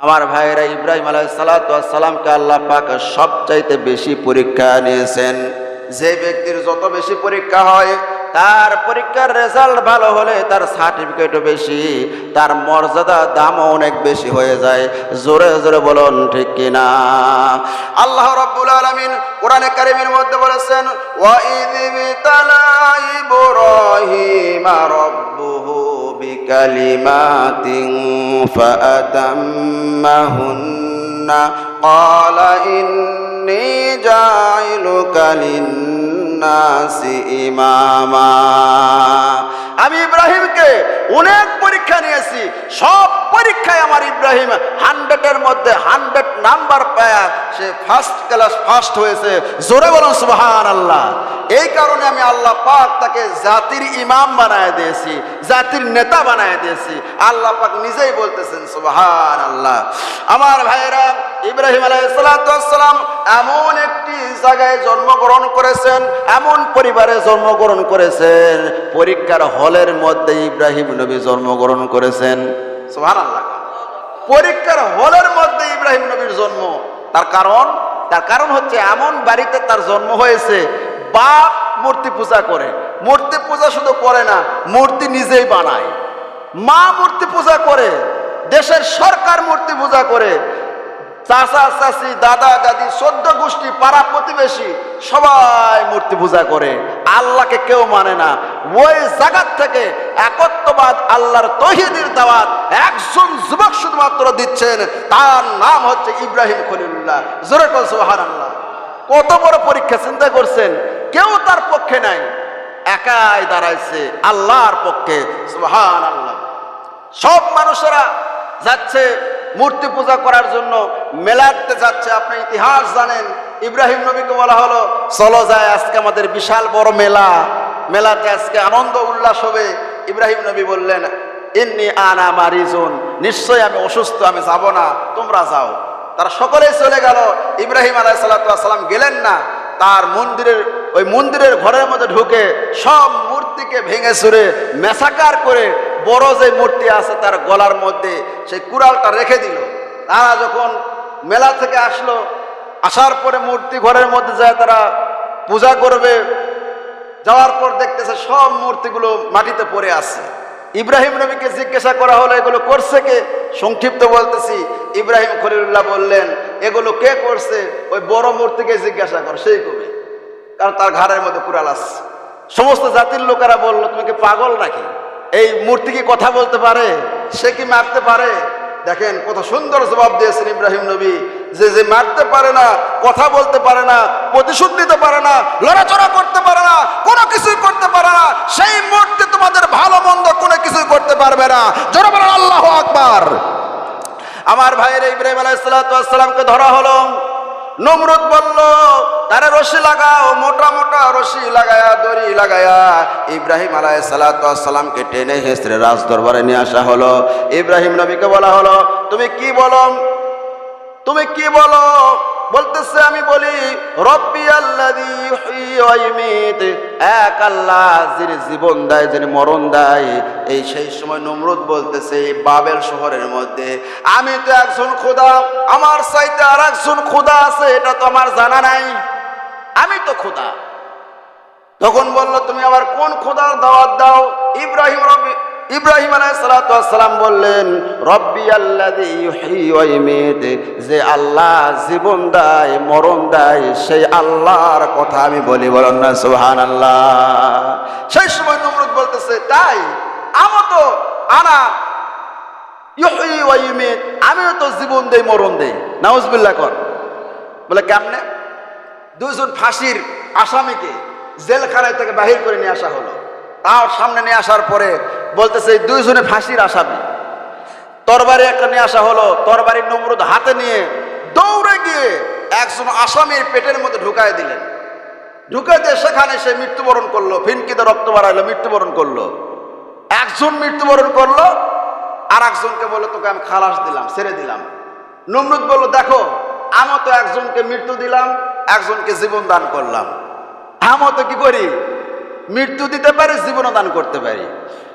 আমার ভাইয়েরা ইব্রাহিম আলাই সালাতামকে আল্লাহ পাক সবচাইতে বেশি পরীক্ষা নিয়েছেন। যে ব্যক্তির যত বেশি পরীক্ষা হয় তার পরীক্ষার রেজাল্ট ভালো হলে তার সার্টিফিকেটও বেশি, তার মর্যাদা দামও অনেক বেশি হয়ে যায়। জোরে জোরে বলুন, ঠিক কিনা? আল্লাহ রাব্বুল আলামিন কোরআনে কারিমের মধ্যে বলেছেন বিকালিমাতিন ফাআতাম্মাহুন্না। ক্বালা ইন্নী জাইলুকা আমি ইব্রাহিমকে অনেক পরীক্ষা নিয়েছি। সব পরীক্ষায় আমার ইব্রাহিম হান্ড্রেডের মধ্যে হান্ড্রেড নাম্বার পায়। সে ফার্স্ট ক্লাস ফার্স্ট হয়েছে। জোরে বলুন সুবাহ আল্লাহ এই কারণে আমি আল্লাহ পাক তাকে জাতির ইমাম বানায় দিয়েছি, জাতির নেতা বানায় দিয়েছি। আল্লাহ পাক নিজেই বলতেছেন সুবহান আল্লাহ আমার ভাইয়েরা, ইব্রাহিম আলাইসালাম এমন একটি জায়গায় জন্মগ্রহণ করেছেন, এমন পরিবারে জন্মগ্রহণ করেছেন, পরীক্ষার হলের মধ্যে ইব্রাহিম নবী জন্মগ্রহণ করেছেন। সুবহান আল্লাহ পরীক্ষার হলের মধ্যে ইব্রাহিম নবীর জন্ম। তার কারণ তার কারণ হচ্ছে এমন বাড়িতে তার জন্ম হয়েছে বাপ মূর্তি পূজা করে। মূর্তি পূজা শুধু করে না, মূর্তি নিজেই বানায়। মা মূর্তি পূজা করে, দেশের সরকার মূর্তি পূজা করে। চাচা, চাচি, দাদা, দাদি চোদ্দ গোষ্ঠী, পাড়া প্রতিবেশী, সবাই মূর্তি পূজা করে। আল্লাহকে কেউ মানে না। ওই জায়গার থেকে একত্ববাদ, আল্লাহর তহিদের দাওয়াত একজন যুবক শুধুমাত্র দিচ্ছেন। তার নাম হচ্ছে ইব্রাহিম খলিল্লাহ জোরে কল আল্লাহ কত বড় পরীক্ষা, চিন্তা করছেন? কেউ তার পক্ষে নাই। একাই দাঁড়াইছে আল্লাহর পক্ষে সুহান আল্লাহ সব মানুষেরা যাচ্ছে মূর্তি পূজা করার জন্য, মেলাতে যাচ্ছে, আপনি ইতিহাস জানেন, ইব্রাহিম নবীকে বলা হলো, চলো যায় আজকে আমাদের বিশাল বড় মেলা। মেলাতে আজকে আনন্দ, উল্লাস হবে। ইব্রাহিম নবী বললেন, ইন্নি আনা মারিজুন, নিশ্চয়ই আমি অসুস্থ, আমি যাব না, তোমরা যাও। তারা সকলেই চলে গেল। ইব্রাহিম আলাহ সাল্লাম গেলেন না। তার মন্দিরের ওই মন্দিরের ঘরের মধ্যে ঢুকে সব মূর্তিকে ভেঙে চুরে মেসাকার করে বড় যে মূর্তি আছে তার গলার মধ্যে সেই কুড়ালটা রেখে দিল। তারা যখন মেলা থেকে আসলো, আসার পরে মূর্তি ঘরের মধ্যে যায় তারা পূজা করবে। যাওয়ার পর দেখতেছে সব মূর্তিগুলো মাটিতে পড়ে আছে। ইব্রাহিম নবীকে জিজ্ঞাসা করা হলো, এগুলো করছে কে? সংক্ষিপ্ত বলতেছি, ইব্রাহিম খলিল্লাহ বললেন, এগুলো কে করছে? ওই বড় মূর্তিকে জিজ্ঞাসা কর, সেই কবে? কারণ তার ঘাড়ের মধ্যে কুড়াল আছে সমস্ত জাতির লোকেরা বলল, তুমি কি পাগল নাকি? এই মূর্তি কি কথা বলতে পারে? সে কি মারতে পারে? দেখেন, কত সুন্দর জবাব দিয়েছেন ইব্রাহিম নবী। যে যে মারতে পারে না, কথা বলতে পারে না, প্রতিশোধ দিতে পারে না, লড়াচড়া করতে পারে না, কোনো কিছুই করতে পারে না, সেই মূর্তি তোমাদের ভালো মন্দ কোনো কিছুই করতে পারবে না। জোরে বলেন, আল্লাহ আকবার! আমার ভাইয়ের ইব্রাহিম আলাইসালামকে ধরা হলো। নমরুদ বলল, তারে রশি লাগাও, মোটা মোটা রশি লাগায়া, দড়ি লাগায়া। ইব্রাহিম আলাই সালাতামকে টেনে হেসরে রাজ দরবারে নিয়ে আসা হলো। ইব্রাহিম নবীকে বলা হলো, তুমি কি বলো? তুমি কি বলো? বলতেছে, আমি বলি, রব্বি ইউমীত এক আল্লাহ যিনি জীবন দেয়, যিনি মরণ দেয়, এই সেই সময় নমরুদ বলতেছে বাবেল শহরের মধ্যে আমি তো একজন খোদা, আমার চাইতে আর একজন খোদা আছে, এটা তো আমার জানা নাই। আমি তো খোদা। তখন বলল, তুমি আবার কোন খোদার দাওয়াত দাও? ইব্রাহিম রবি ইব্রাহিম আলাইসালাম বললেন, রব্বি আল্লাহ যে আল্লাহ জীবন দেয়, মরণ দেয়, সেই আল্লাহর কথা আমি বলি, বলেন না সুহান আল্লাহ সেই সময় নমরুদ বলতেছে, তাই, আমও তো আনা আমিও তো জীবন দেই, মরণ দেই। নাউজবিল্লাহ কর। বলে, কেমনে? দুইজন ফাঁসির আসামিকে জেলখানায় থেকে বাহির করে নিয়ে আসা হলো। তার সামনে নিয়ে আসার পরে বলতেছে, এই দুইজনে ফাঁসির আসামি। তরবারি একটা নিয়ে আসা হলো তরবারির নমরুদ হাতে নিয়ে দৌড়ে গিয়ে একজন আসামির পেটের মধ্যে ঢুকায় দিলেন। ঢুকে দিয়ে সেখানে সে মৃত্যুবরণ করল, ফিনকিতে রক্ত বাড়াইলো, মৃত্যুবরণ করল। একজন মৃত্যুবরণ করল আর একজনকে বলল, তোকে আমি খালাস দিলাম, ছেড়ে দিলাম। নমরুদ বলল, দেখো আমি তো একজনকে মৃত্যু দিলাম, একজনকে জীবন দান করলাম। আমি তো কি করি? মৃত্যু দিতে পারি, জীবনও দান করতে পারি।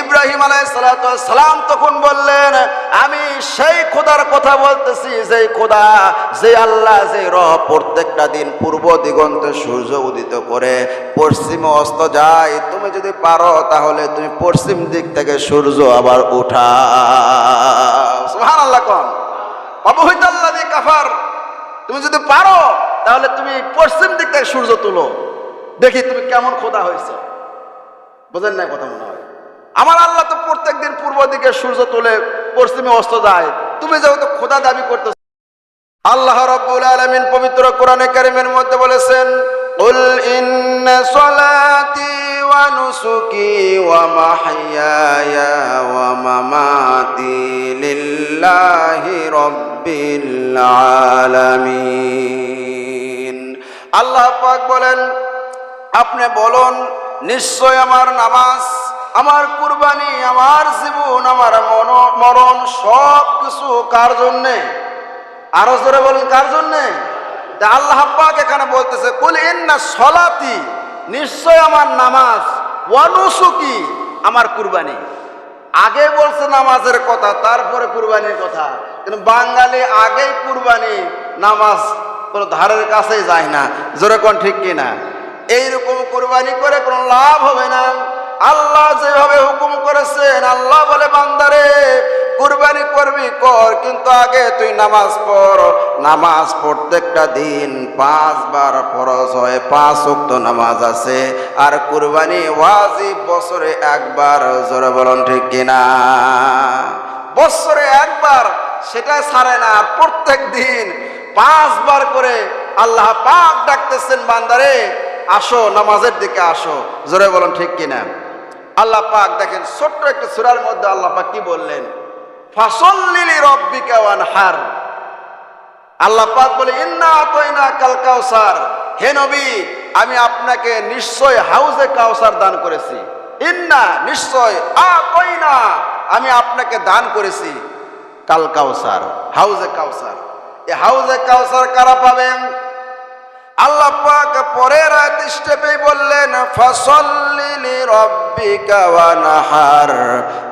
ইব্রাহিম আলাই সালাম তখন বললেন, আমি সেই খোদার কথা বলতেছি যে খোদা যে আল্লাহ যে রহ প্রত্যেকটা দিন পূর্ব দিগন্তে সূর্য উদিত করে, পশ্চিমে অস্ত যায়। তুমি যদি পারো, তাহলে তুমি পশ্চিম দিক থেকে সূর্য আবার উঠা আল্লাহ কাফার, তুমি যদি পারো, তাহলে তুমি পশ্চিম দিক থেকে সূর্য তুলো। দেখি তুমি কেমন খোদা হয়েছে। বোঝেন না কথা মনে আমার আল্লাহ তো প্রত্যেক দিন পূর্ব দিকে সূর্য তুলে, পশ্চিমে অস্ত যায়। তুমি যেহেতু খোদা দাবি করতে আল্লাহ রব্বুল আলমিন পবিত্র কোরআনে কারিমের মধ্যে বলেছেন আল্লাহ পাক বলেন, আপনি বলুন নিশ্চয় আমার নামাজ আমার কুরবানি, আমার জীবন, আমার মরণ সব কিছু কার জন্যে? আরও জোরে বলেন, কার জন্যে? আল্লাহ এখানে বলতেছে, কুল ইন্না সলাতি, নিশ্চয় আমার নামাজ ওয়ানুসুকি আমার কুরবানি। আগে বলছে নামাজের কথা, তারপরে কুরবানির কথা। কিন্তু বাঙালি আগেই কুরবানি, নামাজ কোনো ধারের কাছেই যায় না। জোরে কোন ঠিক কিনা? এইরকম কুরবানি করে কোনো লাভ হবে না। আল্লাহ যেভাবে হুকুম করেছেন, আল্লাহ বলে, বান্দারে, কুরবানি করবি, কর, কিন্তু আগে তুই নামাজ পড়। নামাজ প্রত্যেকটা দিন পাঁচবার ফরজ হয়, পাঁচ উক্ত নামাজ আছে। আর কুরবানি ওয়াজিব, বছরে একবার, জোরে বলুন ঠিক কিনা? বছরে একবার, সেটা ছাড়ে না। প্রত্যেক দিন পাঁচবার করে আল্লাহ পাক ডাকতেছেন, বান্দারে, আসো, নামাজের দিকে আসো। জোরে বলুন ঠিক কিনা? আল্লাহ পাক দেখেন, ছোট্ট একটা সুরার মধ্যে আল্লাহ পাক কি বললেন? ফাসল্লিলি রব্বিকা ওয়ানহার। আল্লাহ পাক বলে, ইন্না আতয়না কাল কাউসার হে নবী, আমি আপনাকে নিশ্চয় হাউজে কাউসার দান করেছি। ইন্না, নিশ্চয় আতয়না আমি আপনাকে দান করেছি। কাল কাউসার হাউজে কাউসার এই হাউজে কাউসার কারা পাবেন? আল্লাহ পাক পরের স্টেপেই বললেন, ফসল্লি লিরাব্বিকা ওয়ানহার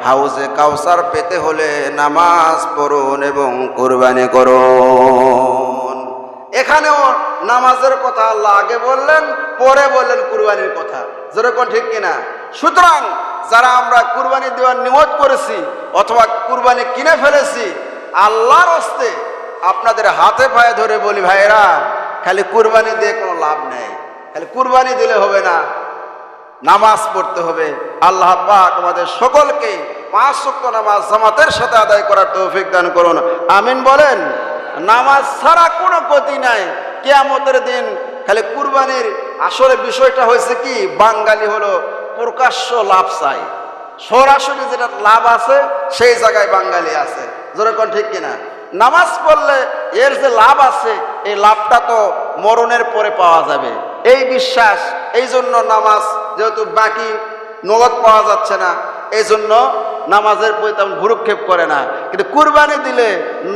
হাউজে কাউসার পেতে হলে নামাজ পড়ুন এবং কুরবানি করুন। এখানেও নামাজের কথা আল্লাহ আগে বললেন, পরে বললেন কুরবানির কথা। যেরকম ঠিক কিনা? সুতরাং যারা আমরা কুরবানি দেওয়ার নিয়ত করেছি অথবা কুরবানি কিনে ফেলেছি, আল্লাহর হস্তে আপনাদের হাতে পায়ে ধরে বলি ভাইরা খালি কুরবানি দিয়ে কোনো লাভ নেই। খালি কুরবানি দিলে হবে না, নামাজ পড়তে হবে। আল্লাহ পাক আমাদের সকলকে পাঁচ শক্ত নামাজ জামাতের সাথে আদায় করার তৌফিক দান করুন। আমিন বলেন, নামাজ ছাড়া কোনো গতি নাই। কেয়ামতের দিন খালি কুরবানির আসলে বিষয়টা হয়েছে কি? বাঙালি হলো প্রকাশ্য লাভ চাই সরাসরি যেটা লাভ আছে, সেই জায়গায় বাঙালি আছে। যেরকম ঠিক কিনা? নামাজ পড়লে এর যে লাভ আছে, এই লাভটা তো মরণের পরে পাওয়া যাবে। এই বিশ্বাস, এই জন্য নামাজ যেহেতু বাকি নগদ পাওয়া যাচ্ছে না, এই জন্য নামাজের প্রতি তেমন ভুরুক্ষেপ করে না। কিন্তু কুরবানি দিলে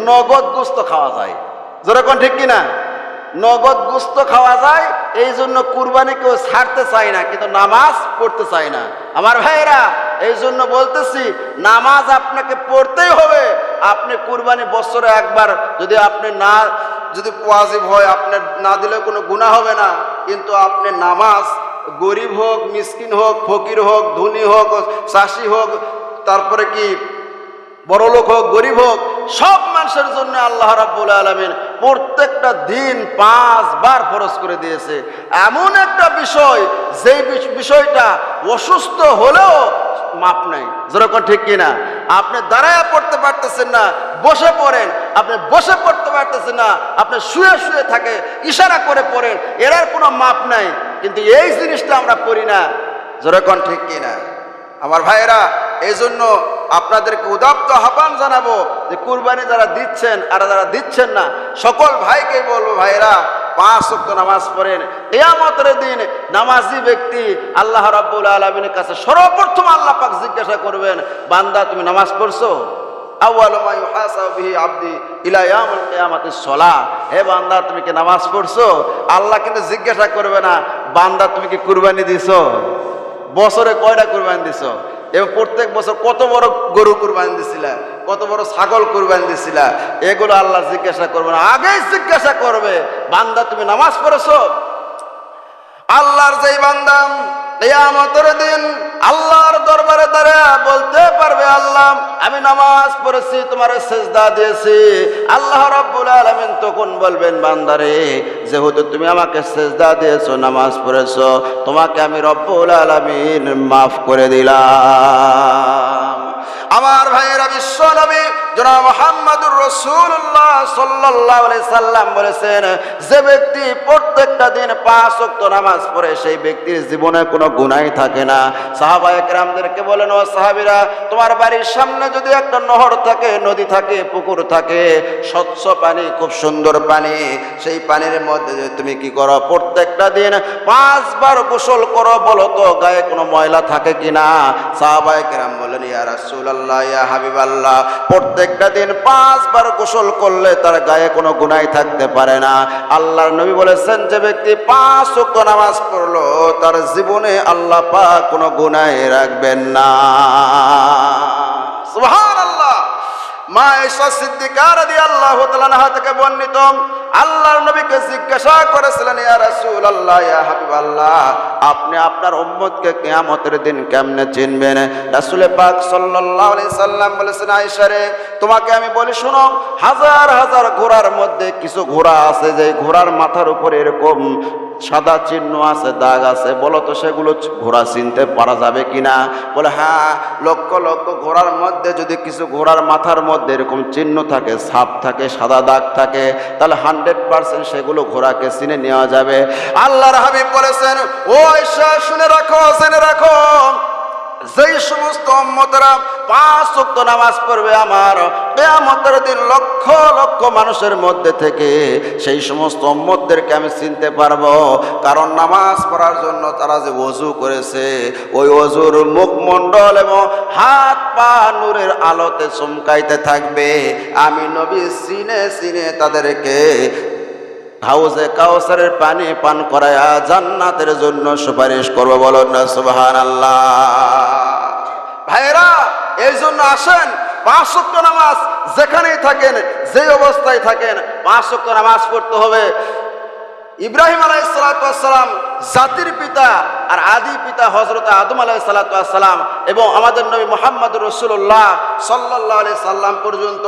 নগদ গোস্ত খাওয়া যায়। যেরকম ঠিক কিনা? নগদ গোস্ত খাওয়া যায়, এই জন্য কুরবানি কেউ ছাড়তে চায় না, কিন্তু নামাজ পড়তে চায় না। আমার ভাইয়েরা, এই জন্য বলতেছি, নামাজ আপনাকে পড়তেই হবে আপনি কুরবানি বছরে একবার, যদি আপনি না, যদি ওয়াজিব হয় আপনার না দিলে কোনো গুণা হবে না। কিন্তু আপনি নামাজ, গরিব হোক, মিসকিন হোক, ফকির হোক, ধনী হোক, চাষি হোক, তারপরে কি, বড়লোক হোক, গরিব হোক সব মানুষের জন্য আল্লাহ রাব্বুল আলমিন প্রত্যেকটা দিন পাঁচবার ফরজ করে দিয়েছে। এমন একটা বিষয় বিষ- বিষয়টা অসুস্থ হলেও মাপ নাই। যেরকম ঠিক কিনা? আপনি দাঁড়ায় পড়তে পারতেছেন না, বসে পড়েন। আপনি বসে পড়তে পারতেছেন না, আপনি শুয়ে শুয়ে থাকে, ইশারা করে পড়েন এরার কোনো মাপ নাই। কিন্তু এই জিনিসটা আমরা করি না। যেরকম ঠিক কিনা? আমার ভাইয়েরা এই জন্য আপনাদেরকে উদাপ্ত আহ্বান জানাব যে কুরবানি যারা দিচ্ছেন, আর যারা দিচ্ছেন না, সকল ভাইকে বলব ভাইরা পাঁচ ওয়াক্ত নামাজ পড়েন। কিয়ামতের দিন নামাজি ব্যক্তি আল্লাহ রাব্বুল আলামিনের কাছে সর্বপ্রথম আল্লাহ পাক জিজ্ঞাসা করবেন, বান্দা, তুমি নামাজ পড়ছো? হে বান্দা, তুমি কি নামাজ পড়ছো? আল্লাহ কিন্তু জিজ্ঞাসা করবে না, বান্দা, তুমি কি কুরবানি দিছো? বছরে কয়টা কুরবানি দিছো? এবং প্রত্যেক বছর কত বড় গরু কুরবানি দিছিলা, কত বড় ছাগল কুরবানি দিছিলা, এগুলো আল্লাহ জিজ্ঞাসা করবে না, আগেই জিজ্ঞাসা করবে, বান্দা তুমি নামাজ পড়েছ? আল্লাহর যেই বান্দাম কিয়ামতের দিন আল্লাহর দরবারে দাঁড়া বলতে পারবে, আল্লাহ, আমি নামাজ পড়েছি, তোমার সেজদা দিয়েছি। আল্লাহ রাব্বুল আলামিন তখন বলবেন, বান্দারে, যেহেতু তুমি আমাকে সেজদা দিয়েছ, নামাজ পড়েছো, তোমাকে আমি রব্বুল আলামিন মাফ করে দিলাম। আমার ভাইয়েরা বিশ্ব নবী জনাব মোহাম্মদুর রসুল্লাহ সাল্লাহ সাল্লাম বলেছেন, যে ব্যক্তি প্রত্যেকটা দিন পাঁচ ওয়াক্ত নামাজ পড়ে, সেই ব্যক্তির জীবনে কোনো গুনাই থাকে না। সাহাবা একরামদেরকে বলেন, ও সাহাবিরা, তোমার বাড়ির সামনে যদি একটা নহর থাকে, নদী থাকে, পুকুর থাকে, স্বচ্ছ পানি, খুব সুন্দর পানি, সেই পানির মধ্যে যদি তুমি কি করো, প্রত্যেকটা দিন পাঁচবার গোসল করো, বলো তো, গায়ে কোনো ময়লা থাকে কিনা? সাহাবা একরাম বলেন, ইয়া রাসূলুল্লাহ ইয়া হাবিব আল্লাহ প্রত্যেকটা দিন পাঁচবার গোসল করলে তার গায়ে কোনো গুনাই থাকতে পারে না। আল্লাহর নবী বলেছেন, যে ব্যক্তি পাঁচ ওয়াক্ত নামাজ পড়ল, তার জীবনে আল্লাহ পাক কোনো গুনাই রাখবেন না। সুবহানাল্লাহ। মা ঈশা সিদ্দিকা রাদিয়াল্লাহু তাআলা থেকে নবীকে জিজ্ঞাসা করেছিলেন, ইয়া হাবিবাল্লাহ, আপনি আপনার উম্মতকে কিয়ামতের দিন কেমনে চিনবেন? রাসূল পাক সাল্লাম বলেছেন, আয়েশা তোমাকে আমি বলি শোনো, হাজার হাজার ঘোড়ার মধ্যে কিছু ঘোড়া আছে যে ঘোড়ার মাথার উপরে এরকম সাদা চিহ্ন আছে, দাগ আছে, বলো তো সেগুলো ঘোড়া চিনতে পারা যাবে কিনা? বলে হ্যাঁ লক্ষ লক্ষ ঘোড়ার মধ্যে যদি কিছু ঘোড়ার মাথার মধ্যে এরকম চিহ্ন থাকে, ছাপ থাকে, সাদা দাগ থাকে, তাহলে হান্ড্রেড পার্সেন্ট সেগুলো ঘোড়াকে চিনে নেওয়া যাবে। আল্লাহর হাবিব বলেছেন ও ঈশা শুনে রাখো, জেনে রাখো। যেই সমস্ত উম্মতেরা পাঁচ ওয়াক্ত নামাজ পড়বে আমার কিয়ামতের দিন লক্ষ লক্ষ মানুষের মধ্যে থেকে সেই সমস্ত উম্মতদেরকে আমি চিনতে পারব। কারণ নামাজ পড়ার জন্য তারা যে অজু করেছে, ওই ওযুর মুখমণ্ডল এবং হাত পা নূরের আলোতে চমকাইতে থাকবে। আমি নবী সিনে সিনে তাদেরকে হাউজে কাউসারের পানি পান করায়া জান্নাতের জন্য সুপারিশ করব বলুন না সুবাহান ভাইরা এই জন্য আসেন, পাঁচশক্ত নামাজ যেখানেই থাকেন যে অবস্থায় থাকেন, পাঁচশক্ত নামাজ পড়তে হবে। ইব্রাহিম আলাই সালাতাম জাতির পিতা আর আদি পিতা হজরত আদম আলাই সালাতাম এবং আমাদের নবী মোহাম্মদ রসুল্লাহ সাল্লাহ আলি সাল্লাম পর্যন্ত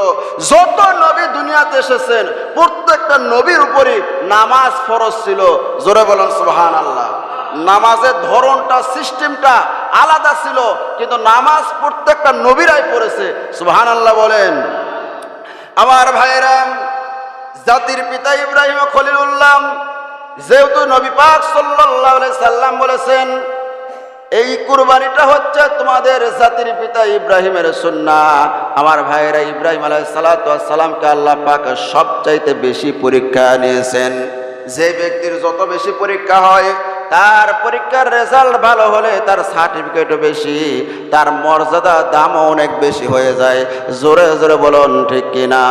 যত নবী দুনিয়াতে এসেছেন, প্রত্যেকটা নবীর উপরই নামাজ ফরজ ছিল। জোরে বলেন সুবাহান আল্লাহ নামাজের ধরনটা, সিস্টেমটা আলাদা ছিল, কিন্তু নামাজ প্রত্যেকটা নবীরাই পড়েছে। সুবাহান আল্লাহ বলেন। আমার ভাইরা জাতির পিতা ইব্রাহিম খলিলুল্লাহ যেহেতু নবী পাক সাল্লাম বলেছেন, এই কুরবানিটা হচ্ছে তোমাদের জাতির পিতা ইব্রাহিমের সুন্না আমার ভাইয়েরা ইব্রাহিম আলাই সালাতামকে আল্লাহ পাক সবচাইতে বেশি পরীক্ষা নিয়েছেন। যে ব্যক্তির যত বেশি পরীক্ষা হয় তার পরীক্ষার রেজাল্ট ভালো হলে তার সার্টিফিকেটও বেশি তার মর্যাদা দামও অনেক বেশি হয়ে যায় জোরে জোরে বলুন ঠিক কিনা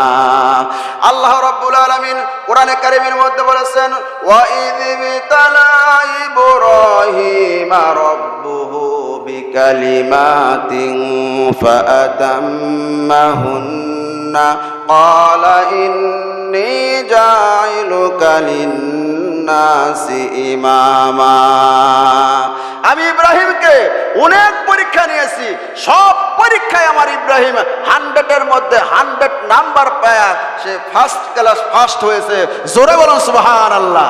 আল্লাহ রাব্বুল আলামিন কোরআনে কারিমের মধ্যে বলেছেন ওয়াইদ বিতালা ইব্রাহিম রাব্বুহু বিকালিমাতিন ফাআতাম্মাহুন্না قال إني جاعلك للناس ইমামা। আমি ইব্রাহিমকে অনেক পরীক্ষা নিয়েছি। সব পরীক্ষায় আমার ইব্রাহিম হান্ড্রেডের মধ্যে হান্ড্রেড নাম্বার পায় সে ফার্স্ট ক্লাস ফার্স্ট হয়েছে। জোরে বলুন সুহান আল্লাহ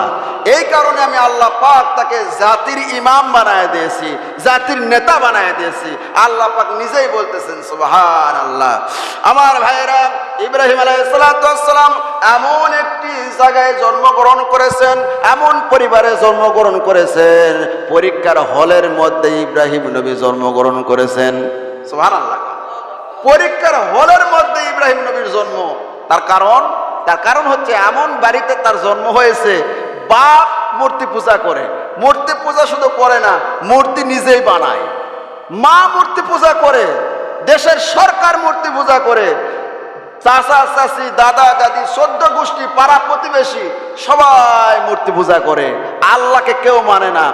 এই কারণে আমি আল্লাহ পাক তাকে জাতির ইমাম বানায় দিয়েছি, জাতির নেতা বানায় দিয়েছি। আল্লাহ পাক নিজেই বলতেছেন সুহান আল্লাহ আমার ভাইয়েরা, ইব্রাহিম আলাইসালাম এমন একটি জায়গায় জন্মগ্রহণ করেছেন এমন পরিবারে জন্মগ্রহণ করেছেন, পরীক্ষার হলের মধ্যে ইব্রাহিম নবী জন্মগ্রহণ করেছেন। পরীক্ষার হলের মধ্যে ইব্রাহিম নবীর জন্ম। তার কারণ তার কারণ হচ্ছে এমন বাড়িতে তার জন্ম হয়েছে, বাপ মূর্তি পূজা করে। মূর্তি পূজা শুধু করে না, মূর্তি নিজেই বানায়। মা মূর্তি পূজা করে, দেশের সরকার মূর্তি পূজা করে চাচা, চাচি, দাদা, দাদি সদ্য গোষ্ঠী, পাড়া প্রতিবেশী, সবাই মূর্তি পূজা করে। আল্লাহকে কেউ মানে না।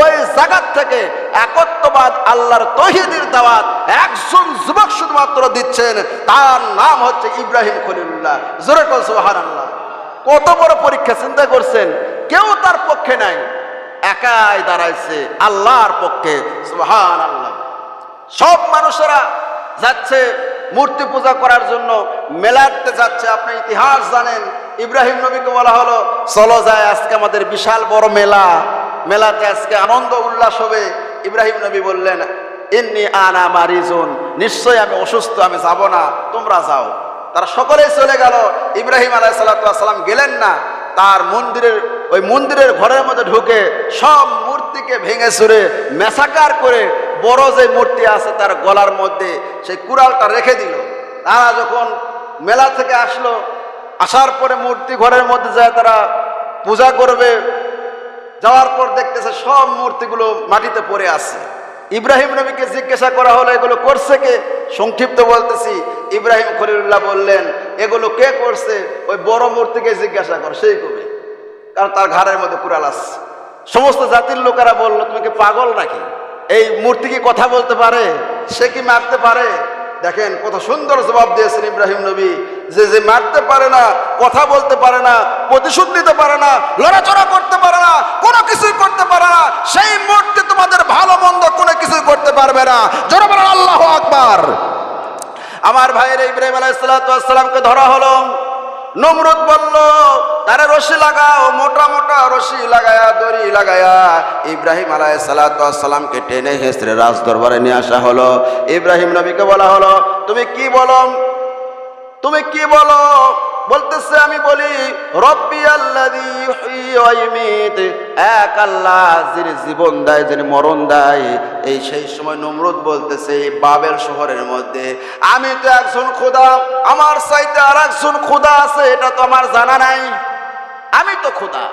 ওই জায়গার থেকে একত্ববাদ, আল্লাহর তহিদির দাওয়াত, একজন যুবক শুধুমাত্র দিচ্ছেন। তার নাম হচ্ছে ইব্রাহিম খলিলুল্লাহ। জোরে কল আল্লাহ কত বড় পরীক্ষা চিন্তা করছেন? কেউ তার পক্ষে নাই। একাই দাঁড়াইছে আল্লাহর পক্ষে। সুহান আল্লাহ সব মানুষেরা যাচ্ছে মূর্তি পূজা করার জন্য মেলাতে যাচ্ছে। আপনি ইতিহাস জানেন, ইব্রাহিম নবীকে বলা হলো, চলো যায় আজকে আমাদের বিশাল বড় মেলা। মেলাতে আজকে আনন্দ উল্লাস হবে। ইব্রাহিম নবী বললেন, ইন্নি আনা মারিজুন, নিশ্চয়ই আমি অসুস্থ, আমি যাব না, তোমরা যাও। তারা সকলেই চলে গেল। ইব্রাহিম আলাহ সাল্লাম গেলেন না। তার মন্দিরের, ওই মন্দিরের ঘরের মধ্যে ঢুকে সব মূর্তিকে ভেঙে চুরে মেসাকার করে বড় যে মূর্তি আছে তার গলার মধ্যে সেই কুড়ালটা রেখে দিল। তারা যখন মেলা থেকে আসলো, আসার পরে মূর্তি ঘরের মধ্যে যায় তারা পূজা করবে। যাওয়ার পর দেখতেছে সব মূর্তিগুলো মাটিতে পড়ে আছে। ইব্রাহিম নবীকে জিজ্ঞাসা করা হলো, এগুলো করছে কে? সংক্ষিপ্ত বলতেছি, ইব্রাহিম খলিলুল্লাহ বললেন, এগুলো কে করছে? ওই বড় মূর্তিকে জিজ্ঞাসা কর, সেই কবে? কারণ তার ঘাড়ের মধ্যে কুড়াল আছে। সমস্ত জাতির লোকেরা বলল, তুমি কি পাগল নাকি? এই মূর্তি কি কথা বলতে পারে? সে কি মারতে পারে? দেখেন, কত সুন্দর জবাব দিয়েছেন ইব্রাহিম নবী। যে যে মারতে পারে না, কথা বলতে পারে না, প্রতিশোধ নিতে পারে না, লড়াচড়া করতে পারে না, কোনো কিছুই করতে পারে না, সেই মূর্তি তোমাদের ভালো মন্দ কোনো কিছুই করতে পারবে না। বলেন, আল্লাহ আকবার। আমার ভাইয়ের ইব্রাহিম আলাইসালামকে ধরা হলো। নমরুদ বলল, তারে রশি লাগাও, মোটা মোটা রশি লাগায়া, দড়ি লাগায়া। ইব্রাহিম আলাই সালাতামকে টেনে হেসরে রাজ দরবারে নিয়ে আসা হলো। ইব্রাহিম নবীকে বলা হলো, তুমি কি বলো? তুমি কি বলো? বলতেছে, আমি বলি, রব্বি এক আল্লাহ যিনি জীবন দেয়, যিনি মরণ দেয়, এই সেই সময় নমরুদ বলতেছে, এই বাবেল শহরের মধ্যে আমি তো একজন খোদা, আমার চাইতে আর একজন খোদা আছে, এটা তো আমার জানা নাই। আমি তো খোদা।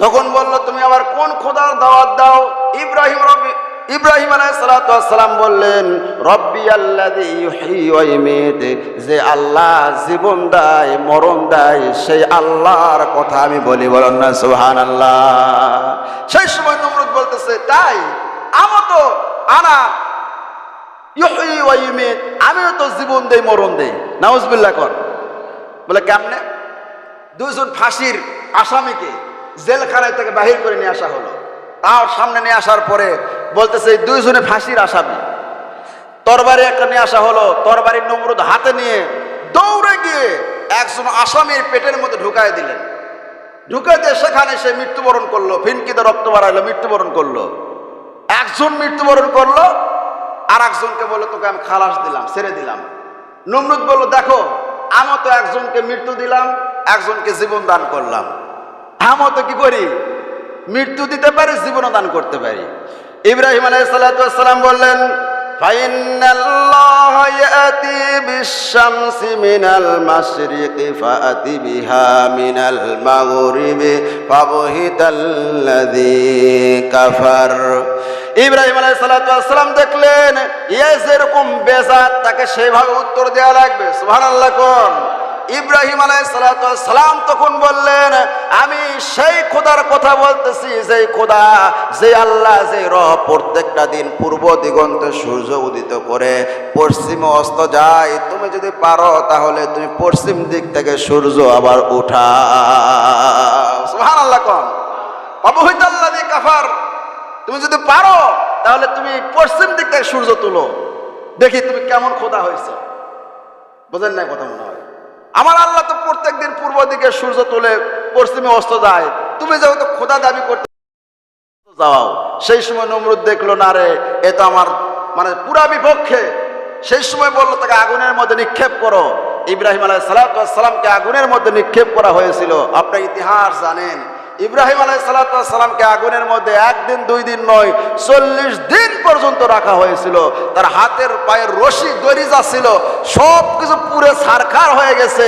তখন বলল, তুমি আবার কোন খোদার দাওয়াত দাও? ইব্রাহিম রবি ইব্রাহিম আলাইসালাম বললেন, রব্বি ওয়া যে আল্লাহ জীবন দেয়, মরণ দেয়, সেই আল্লাহর কথা আমি বলি। বলেন না, সুবহানাল্লাহ। সেই সময় নমরুদ বলতেছে, তাই আমো তো আনা আমিও তো জীবন দেই, মরণ দেই। নাউজুবিল্লাহ কর। বলে, কেমনে? দুইজন ফাঁসির আসামিকে জেলখানায় থেকে বাহির করে নিয়ে আসা হলো। তার সামনে নিয়ে আসার পরে বলতেছে দুইজনে ফাঁসির আসামি। তরবারি একটা নিয়ে আসা হলো তরবারির নমরুদ হাতে নিয়ে দৌড়ে গিয়ে একজন আসামির পেটের মধ্যে ঢুকায় দিলেন। ঢুকাই দিয়ে সেখানে সে মৃত্যুবরণ করল, ফিনকিতে রক্ত বাড়াইলো, মৃত্যুবরণ করল। একজন মৃত্যুবরণ করল আর একজনকে বলল, তোকে আমি খালাস দিলাম, ছেড়ে দিলাম। নমরুদ বলল, দেখো আমি তো একজনকে মৃত্যু দিলাম, একজনকে জীবন দান করলাম। আমি তো কি করি? মৃত্যু দিতে পারি, জীবনও দান করতে পারি। ইব্রাহিম আলাইসালাম বললেন কাফার। ইব্রাহিম আলাইসালাম দেখলেন ইয়ে যেরকম বেজাত, তাকে সেভাবে উত্তর দেওয়া লাগবে। সুহান আল্লাহ কোন? ইব্রাহিম সালাম তখন বললেন, আমি সেই খোদার কথা বলতেছি যে খোদা যে আল্লাহ যে রহ প্রত্যেকটা দিন পূর্ব দিগন্তে সূর্য উদিত করে, পশ্চিমে অস্ত যায়। তুমি যদি পারো, তাহলে তুমি পশ্চিম দিক থেকে সূর্য আবার উঠা সুহান আল্লাহ কন অবহিতাল্লাহ কাফার। তুমি যদি পারো, তাহলে তুমি পশ্চিম দিক থেকে সূর্য তুলো। দেখি তুমি কেমন খোদা হয়েছে। বোঝেন না কথা মনে হয়। আমার আল্লাহ তো প্রত্যেক দিন পূর্ব দিকে সূর্য তোলে, পশ্চিমে অস্ত যায়। তুমি যেহেতু খোদা দাবি করতে যাও, সেই সময় নমরুদ দেখল, না রে, এ তো আমার মানে পুরা বিপক্ষে। সেই সময় বলল, তাকে আগুনের মধ্যে নিক্ষেপ করো। ইব্রাহিম আলাহ সালাতামকে আগুনের মধ্যে নিক্ষেপ করা হয়েছিল। আপনার ইতিহাস জানেন। ইব্রাহিম আলাইসালামকে আগুনের মধ্যে একদিন, দুই দিন নয়, চল্লিশ দিন পর্যন্ত রাখা হয়েছিল। তার হাতের পায়ের রশি দরিজা ছিল সব কিছু পুরে সারখার হয়ে গেছে।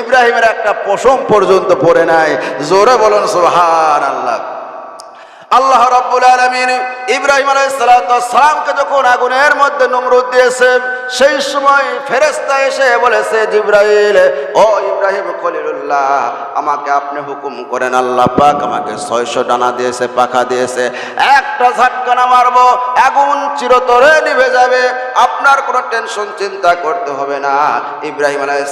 ইব্রাহিমের একটা পশম পর্যন্ত পড়ে নাই। জোরে বলুন সুহান আল্লাহ আল্লাহ রাব্বুল আলামিন ইব্রাহিম আলাইহিস সালামকে যখন আগুনের মধ্যে নমরুদ দিয়েছে সেই সময় ফেরেশতা এসে বলেছে, জিব্রাইল, ও ইব্রাহিম খলিলুল্লাহ, আমাকে আপনি হুকুম করেন, আল্লাহ পাক আমাকে ছয়শো ডানা দিয়েছে, পাখা দিয়েছে, একটা ঝটকা না মারবো, আগুন চিরতরে নিভে যাবে, আপনার কোনো টেনশন, চিন্তা করতে হবে না। ইব্রাহিম আলাইহিস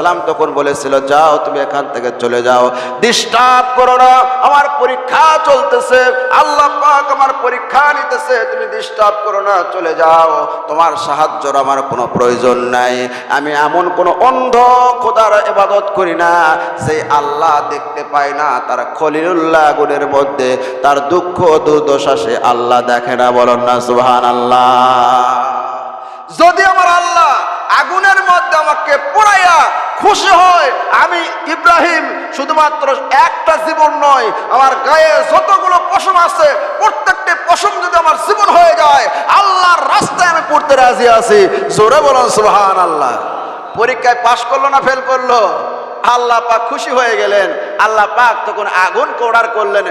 সালাম তখন বলেছিল, যাও, তুমি এখান থেকে চলে যাও ডিস্টার্ব করো না, আমার পরীক্ষা চলতেছে, আল্লাহ পাক আমার পরীক্ষা নিতেছে, তুমি ডিস্টার্ব করো না, চলে যাও, তোমার সাহায্যর আমার কোনো প্রয়োজন নাই। আমি এমন কোনো অন্ধ খোদার এবাদত করি না সেই আল্লাহ দেখতে পায় না তার খলিলুল্লাহ গুণের মধ্যে। তার দুঃখ, দুর্দশা সে আল্লাহ দেখে না, বলেন না সুহান আল্লাহ যদি আমার আল্লাহ আগুনের মধ্যে আমাকে পোড়াইয়া খুশি হয়, আমি ইব্রাহিম শুধুমাত্র একটা জীবন নয়, আমার গায়ে যতগুলো পশম আছে, প্রত্যেকটি পশম যদি আমার জীবন হয়ে যায়, আল্লাহর রাস্তায় আমি পড়তে রাজি আছি। জোরে বলুন সুহান আল্লাহ পরীক্ষায় পাশ করল না ফেল করল? আল্লাহ পাক খুশি হয়ে গেলেন। আল্লাহ পাক তখন আগুন কোড়ার করলেন।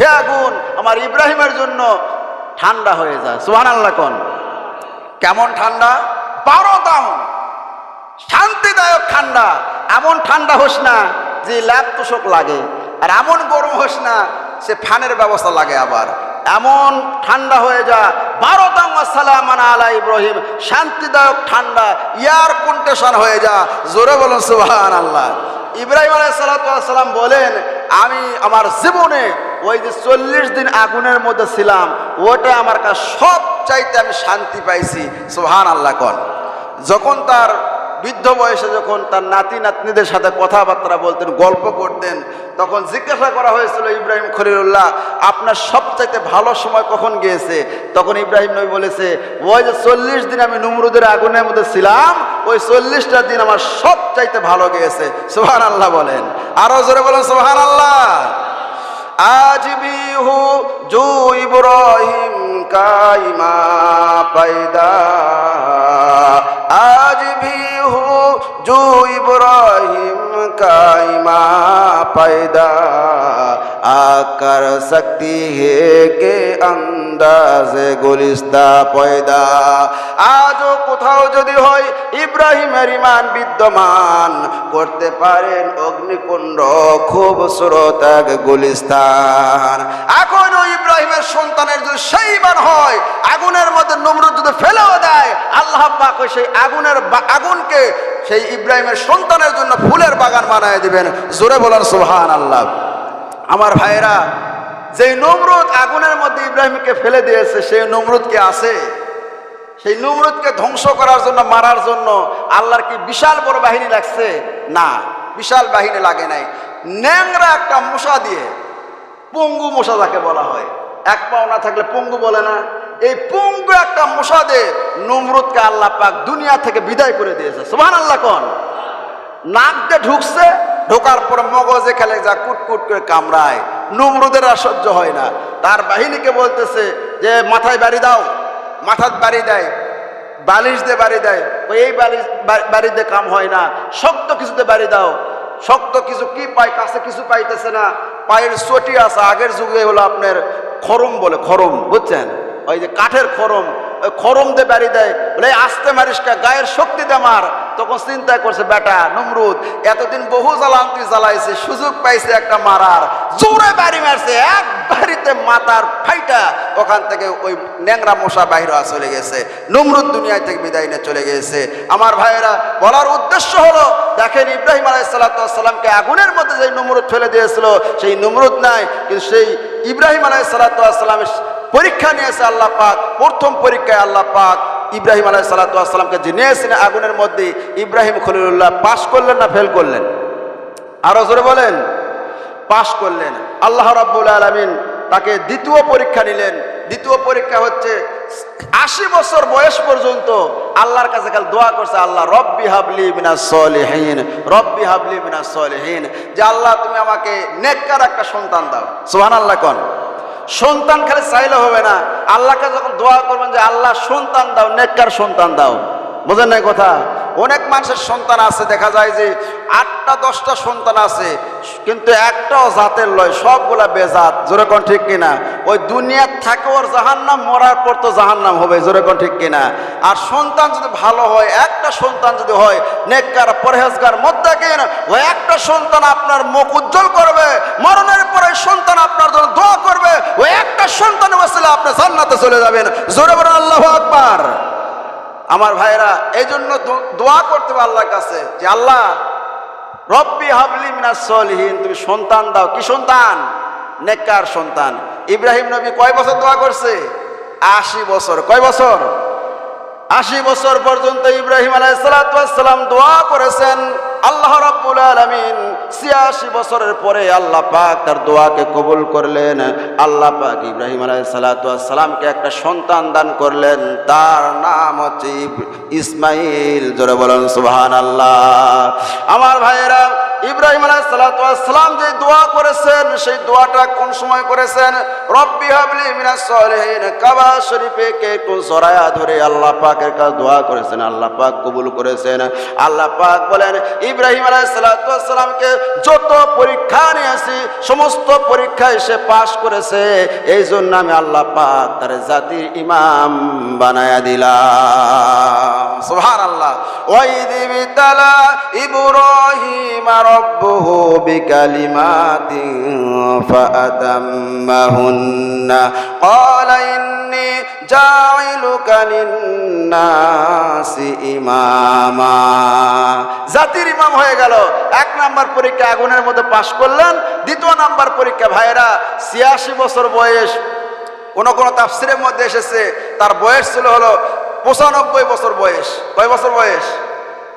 হে আগুন, আমার ইব্রাহিমের জন্য ঠান্ডা হয়ে যায়। সুবহানাল্লাহ কোন। কেমন ঠান্ডা? বারো দাম শান্তিদায়ক ঠান্ডা। এমন ঠান্ডা হোস না যে ল্যাব তোষক লাগে। আর এমন গরম হোস না সে ফ্যানের ব্যবস্থা লাগে আবার। এমন ঠান্ডা হয়ে যা। বারো সালাম আলা ইব্রাহিম। শান্তিদায়ক ঠান্ডা। ইয়ার কন্টেশন হয়ে যা। জোরে বলুন সুবাহান আল্লাহ ইব্রাহিম আলাইসালাম বলেন, আমি আমার জীবনে ওই যে চল্লিশ দিন আগুনের মধ্যে ছিলাম ওটা আমার কাছে সব চাইতে আমি শান্তি পাইছি। সুহান আল্লাহ কন। যখন তার বৃদ্ধ বয়সে যখন তার নাতি নাতনিদের সাথে কথাবার্তা বলতেন, গল্প করতেন, তখন জিজ্ঞাসা করা হয়েছিল, ইব্রাহিম খলিলুল্লাহ, আপনার সবচাইতে ভালো সময় কখন গিয়েছে? তখন ইব্রাহিম নবী বলেছে, ওই যে চল্লিশ দিন আমি নুমরুদের আগুনের মধ্যে ছিলাম, ওই চল্লিশটা দিন আমার সবচাইতে ভালো গিয়েছে। সোহান আল্লাহ বলেন। আরও জোরে বলেন সোহান আল্লাহ আজ বিহু জু ইব্রাহিম কাইমা পাইদা। পাইদা আকার শক্তি হে কে আন্দাজে গুলিস্তা পয়দা আজও কোথাও যদি হয় ইব্রাহিমের ইমান বিদ্যমান। করতে পারেন অগ্নিকুণ্ড, খুব এক গুলিস্তান। এখনও ইব্রাহিমের সন্তানের যদি সেই ইমান হয়, আগুনের মধ্যে নমরুদ যদি ফেলেও দেয়, আল্লাহ পাক সেই আগুনের আগুনকে সেই ইব্রাহিমের সন্তানের জন্য ফুলের বাগান বানায় দিবেন। জোরে বলার সুবহান আল্লাহ আমার ভাইয়েরা, যেই নমরুদ আগুনের মধ্যে ইব্রাহিমকে ফেলে দিয়েছে, সেই নমরুদ কে আছে? সেই নমরুদকে ধ্বংস করার জন্য, মারার জন্য আল্লাহর কি বিশাল বড় বাহিনী লাগছে? না, বিশাল বাহিনী লাগে নাই। ন্যাংরা একটা মশা দিয়ে পঙ্গু মশা যাকে বলা হয়। এক পাও না থাকলে পঙ্গু বলে না। এই পঙ্গু একটা মশা দিয়ে নমরুদকে আল্লাহ পাক দুনিয়া থেকে বিদায় করে দিয়েছে। সুবহান আল্লাহ কন? নাক দিয়ে ঢুকছে, ঢোকার পর মগজে খেলে যা কুটকুট করে কামড়ায়। নমরুদের আর সহ্য হয় না। তার বাহিনীকে বলতেছে যে, মাথায় বাড়ি দাও। মাথার বাড়ি দেয়, বালিশ দিয়ে বাড়ি দেয়। ওই এই বালিশ বাড়িতে বাড়ি কাম হয় না। শক্ত কিছুতে বাড়ি দাও। শক্ত কিছু কি পায়, কাছে কিছু পাইতেছে না। পায়ের চটি আছে, আগের যুগে হলো আপনার খরম বলে, খরম, বুঝছেন? ওই যে কাঠের খরম খরম দিয়ে বাড়ি দেয়, বলে, "এই আস্তে মারিস কা, গায়ের শক্তি দে মার। তখন চিন্তা করছে, বেটা, নমরুদ, এতদিন বহু জ্বালান তুই জ্বালাইছে, সুযোগ পাইছে একটা মারার। জোরে বাড়ি মারছে, এক বাড়িতে মাথার ফাইটা, ওখান থেকে ওই ন্যাংরা মশা বাইরে চলে গেছে। নমরুদ দুনিয়া থেকে বিদায় নিয়ে চলে গেছে। আমার ভাইয়েরা, বলার উদ্দেশ্য হলো, দেখেন ইব্রাহিম আলাইসালাতামকে আগুনের মধ্যে যে নমরুদ ফেলে দিয়েছিল, সেই নমরুদ নাই, কিন্তু সেই ইব্রাহিম আলাইসালাতামের পরীক্ষা নিয়েছে আল্লাহ পাক, প্রথম পরীক্ষায় আল্লাহ পাক ইব্রাহিম আলাই সালাতামকে যে নিয়েছেন আগুনের মধ্যে, ইব্রাহিম খলিলুল্লাহ পাশ করলেন না ফেল করলেন? আরও জোরে বলেন, পাশ করলেন। আল্লাহ রাব্বুল আলমিন তাকে দ্বিতীয় পরীক্ষা নিলেন। দ্বিতীয় পরীক্ষা হচ্ছে আশি বছর বয়স পর্যন্ত আল্লাহর কাছে কাল দোয়া করছে, আল্লাহ রব্বি হাবলি মিনা সলিহীন, রব্বি হাবলি মিনা সলিহীন। যে আল্লাহ তুমি আমাকে নেককার একটা সন্তান দাও। সোহান আল্লাহ কন। সন্তান খালি চাইলে হবে না। আল্লাহকে যখন দোয়া করবেন যে, আল্লাহ, সন্তান দাও, নেককার সন্তান দাও। বোঝেন না কথা? অনেক মানুষের সন্তান আছে, দেখা যায় যে আটটা, দশটা সন্তান আছে, কিন্তু একটাও জাতের লয়, সবগুলা বেজাত, জোরে কোন ঠিক কিনা? ওই দুনিয়ার থাকে ওর জাহান্নাম, মরার পর তো জাহান্নাম হবে, জোরে কোন ঠিক কিনা? আর সন্তান যদি ভালো হয়, একটা সন্তান যদি হয়, নেককার, পরহেজগার মদ্দাকিন ওই একটা সন্তান আপনার মুখ উজ্জ্বল করবে, মরণের পরে সন্তান আপনার জন্য দোয়া করবে, ওই একটা সন্তান বসলে আপনি জান্নাতে চলে যাবেন। জোরে বলেন আল্লাহ আকবার। আমার ভাইরা এই জন্য দোয়া করতে হবে আল্লাহর কাছে যে, আল্লাহ, রব্বি হাবলি মিনাস সলিহীন, তুমি সন্তান দাও। কি সন্তান? নেককার সন্তান। ইব্রাহিম নবী কয় বছর দোয়া করছে? আশি বছর। কয় বছর? আশি বছর পর্যন্ত ইব্রাহিম আলাইসালাম দোয়া করেছেন। আল্লাহ রাব্বুল আলামিন ছিয়াশি বছরের পরে আল্লাহ পাক তার দোয়াকে কবুল করলেন। আল্লাহ পাক ইব্রাহিম আলাইসালামকে একটা সন্তান দান করলেন। তার নাম হচ্ছে ইসমাইল। জোরে বলেন সুবহান আল্লাহ আমার ভাইয়েরা ইব্রাহিম আলাইসালাম যে দোয়া করেছেন, সেই দোয়াটা কোন সময় করেছেন? রব্বি জরায়া ধরে আল্লাহ পাকের কাছে দোয়া করেছেন, আল্লাহ পাক কবুল করেছেন। আল্লাহ পাক বলেন, ইব্রাহিম আলাইসালামকে যত পরীক্ষা নিয়েছি সমস্ত পরীক্ষায় সে পাশ করেছে এই জন্য আমি আল্লাহ পাক তার জাতির ইমাম বানায়া দিলাম। সুবহান আল্লাহ ইব্রাহিম রব্বুহু বিকালিমাতিন ফাআতাম্মাহুন্না ক্বালা ইন্নী জাইলুকা লিন্নাসি ইমামা জাতির ইমাম হয়ে গেল। এক নাম্বার পরীক্ষা আগুনের মধ্যে পাশ করলেন। দ্বিতীয় নাম্বার পরীক্ষা ভাইরা ছিয়াশি বছর বয়স, কোন কোন তাফসিরের মধ্যে এসেছে, তার বয়স ছিল হলো পঁচানব্বই বছর বয়স। কয় বছর বয়স?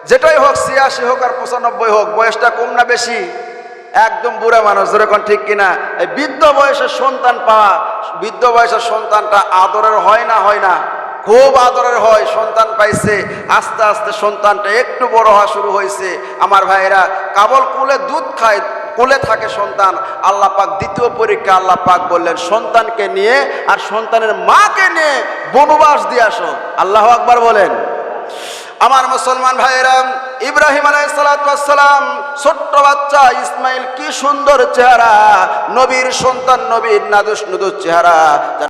যেটাই হোক, ছিয়াশি হোক আর পঁচানব্বই হোক, বয়সটা কম না বেশি? একদম বুড়া মানুষ, যেরকম ঠিক কিনা? এই বৃদ্ধ বয়সের সন্তান পাওয়া, বৃদ্ধ বয়সের সন্তানটা আদরের হয় না হয় না? খুব আদরের হয়, সন্তান পাইছে, আস্তে আস্তে সন্তানটা একটু বড় হওয়া শুরু হয়েছে আমার ভাইয়েরা, কাবল কুলে দুধ খায়, কোলে থাকে সন্তান। আল্লাহ পাক দ্বিতীয় পরীক্ষা আল্লাহ পাক বললেন, সন্তানকে নিয়ে আর সন্তানের মাকে নিয়ে বনবাস দিয়ে আসো। আল্লাহ আকবার বলেন। আমার মুসলমান ভাইয়েরা, ইব্রাহিম আলাইসালাম ছোট্ট বাচ্চা ইসমাইল, কি সুন্দর চেহারা। নবীর সন্তান, নবীর নাদুস নুদুস চেহারা।